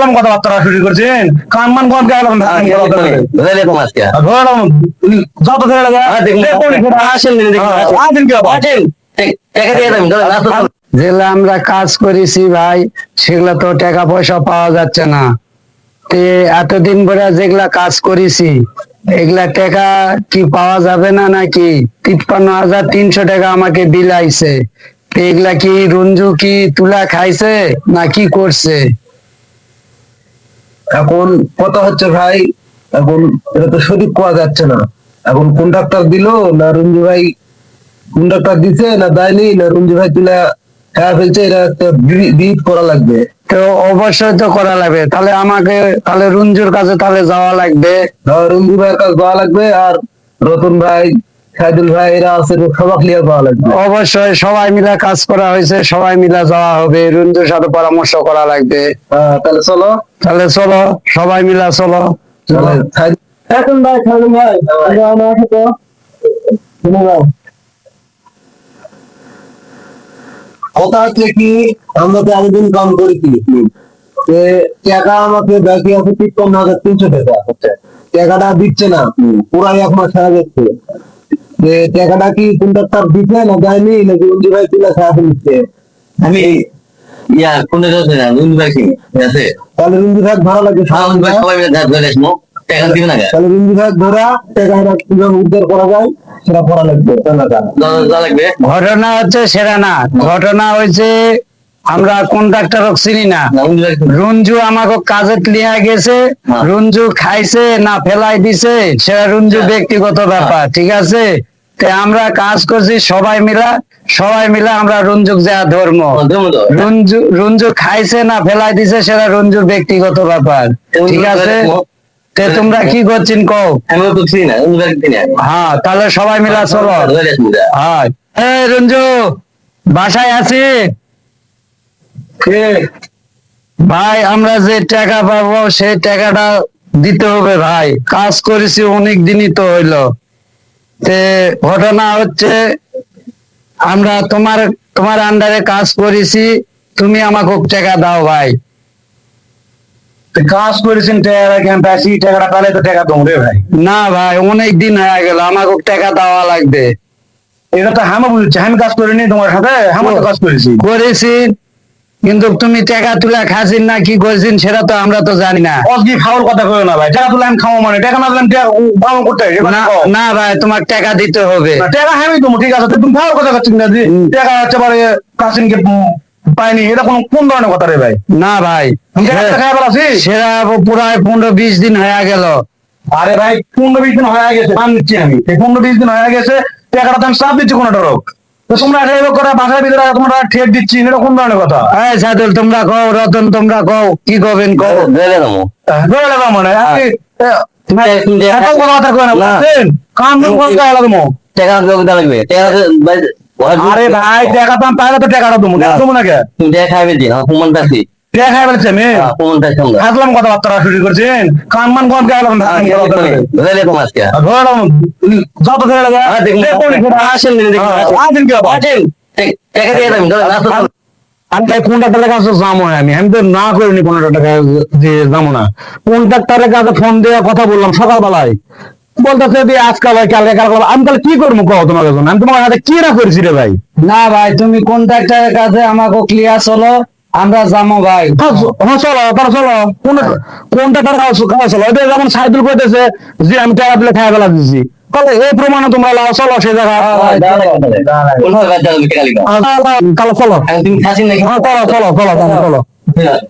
হাসলাম কথাবার্তা শুরু করছেন। কানমান এরকম আজকে। যত লাগে যেগুলো আমরা কাজ করেছি ভাই সেগুলো তো টাকা পয়সা পাওয়া যাচ্ছে না। তে এতদিন পরে যেগুলা কাজ করেছি এগুলা টাকা কি পাওয়া যাবে না নাকি? তিপ্পান্ন হাজার তিনশো টাকা আমাকে বিল আইছে এগুলা কি রঞ্জু কি তুলা খাইছে না কি করছে? এখন কথা হচ্ছে ভাই এখন এটা তো সঠিক কোয়া যাচ্ছে না। এখন কোন ডাক্তার দিল না রঞ্জু ভাই? কোন ডাক্তার দিছে না দেয়নি? না রঞ্জু ভাই তুলে খেয়া ফেলছে? এটা একটা বিট করা লাগবে। তো অবশ্যই তো করা লাগবে। তাহলে আমাকে তাহলে রঞ্জুর কাছে তাহলে যাওয়া লাগবে। রঞ্জু ভাইয়ের কাছে দেওয়া লাগবে আর রতন ভাই সাইদুল ভাই এরা আছে সবাক লিয়ে দেওয়া লাগবে। অবশ্যই সবাই মিলে কাজ করা হয়েছে সবাই মিলে যাওয়া হবে রঞ্জুর সাথে পরামর্শ করা লাগবে। হ্যাঁ, তাহলে চলো। তাহলে চলো সবাই মিলে চলো। এখন ভাই ভাই আমার সাথে শুনে কথা হচ্ছে কি আমরা তো কাম করেছি। যে টাকা আমাকে বাকি আছে তিপ্পান্ন হাজার তিনশো টাকা। হচ্ছে টাকাটা দিচ্ছে না। পুরাই এক মাস সারা যাচ্ছে। যে টাকাটা কি দিচ্ছে না দেয়নি নাকি ভাই তুলে খাওয়া ফেলছে আমি ইয়া কোন যাচ্ছে না? ভাই কি? আছে তাহলে ভাই ভালো লাগে। রুন ভাই সবাই মিলে ধার ধরে আসব। টাকা দিবে না তাহলে ভাই ধরা টাকাটা কীভাবে উদ্ধার করা যায় সেটা করা লাগবে। লাগবে। ঘটনা হচ্ছে সেরা না। ঘটনা হয়েছে আমরা কোন কন্ট্রাক্টর চিনি না। রঞ্জু আমাকে কাজে লিয়া গেছে। হ্যাঁ। রঞ্জু খাইছে না ফেলাই দিছে। সেটা রঞ্জু হ্যাঁ। ব্যক্তিগত ব্যাপার ঠিক আছে? আমরা কাজ করছি সবাই মিলা সবাই মিলা আমরা রঞ্জুক যা ধর্ম। রঞ্জু রঞ্জু খাইছে না ফেলাই দিছে সেটা রঞ্জুর ব্যক্তিগত ব্যাপার। ঠিক আছে? তে তোমরা কি করছেন কও? আমি না হ্যাঁ তাহলে সবাই মিলা চলো। ধরে আসব যা। হ্যাঁ এই রঞ্জু বাসায় আছি? কে? ভাই আমরা যে টাকা পাবো সেই টাকাটা দিতে হবে ভাই। কাজ করেছি অনেক দিনই তো হইল। তে ঘটনা হচ্ছে আমরা তোমার তোমার আন্ডারে কাজ করেছি তুমি আমাকে টাকা দাও ভাই। কাজ করেছেন টাকাটা তো টাকা রে ভাই। না ভাই অনেক দিন হয়ে গেল আমাকে টাকা দেওয়া লাগবে। এটা তো হামা বলছে আমি কাজ করিনি তোমার সাথে হামা কাজ করেছি। করেছি। কিন্তু তুমি টাকা তুলে খাসিন না কি করেছেন সেটা তো আমরা তো জানি না। অজি ফাউল কথা কই না ভাই টাকা তুলে আমি খাওয়া মানে টাকা না দিলাম টাকা পালন করতে না ভাই তোমার টাকা দিতে হবে। টাকা আমি দেবো ঠিক আছে তুমি ফাউল কথা করছিস না যে টাকা হচ্ছে পরে কাসিনকে পাইনি এটা কোন কোন ধরনের কথা রে ভাই? না ভাই সেটা প্রায় পনেরো বিশ দিন হয়ে গেল। আরে ভাই পনেরো বিশ দিন হয়ে গেছে মান নিচ্ছি আমি পনেরো বিশ দিন হয়ে গেছে টাকাটা তো আমি চাপ দিচ্ছি কোনো রোগ তোমরা এটা করা বাসার ভিতরে তোমরা ঠেক দিচ্ছি এরকম কোন ধরনের কথা? হ্যাঁ সাদুল তোমরা কও রতন তোমরা কও কি কবেন কও? বলে দাও বলে দাও মানে এত কথা কয় না। কাম টাকা দেওয়া লাগবে। টাকা ভাই আরে ভাই টাকা তো আমি পাইলে তো টাকাটা দেবো টাকা দেবো না কে? তুমি টাকা খাইবে দিন খাই বলছি আমরা হাসলাম কথাবার্তা শুরু করছেন। কোন গায়ে লাগবো এরকম আজকে। যত ছেড়ে লাগে আসেন আসেন। কি আসেন টাকা দিয়ে আমি তাই কন্ট্রাক্টরের কাছে যাব না আমি? আমি তো না করিনি পনেরো টাকা দিয়ে যাব না। কন্ট্রাক্টরের কাছে ফোন দিয়ে কথা বললাম সকালবেলায়। বলতেছে যে আজকাল হয় কালকে হবে। আমি তাহলে কি করব কও তোমার কাছে? আমি তোমার হাতে কি না করেছি রে ভাই? না ভাই তুমি কন্ট্রাক্টরের কাছে আমাকে ক্লিয়ার চলো আমরা যাব ভাই। হ্যাঁ, হ্যাঁ চলো তারা চলো। কোন- কোনটা তারা খাওয়া খাওয়া চলো? এটা যেমন সাইদুল কইতেছে যে আমি টাকা দিলে খাই বেলা দিছি। তাহলে এই প্রমাণে তোমরা লাও চলো সে জায়গা টাকা নাকি? হ্যাঁ চলো চলো চলো চলো। চলো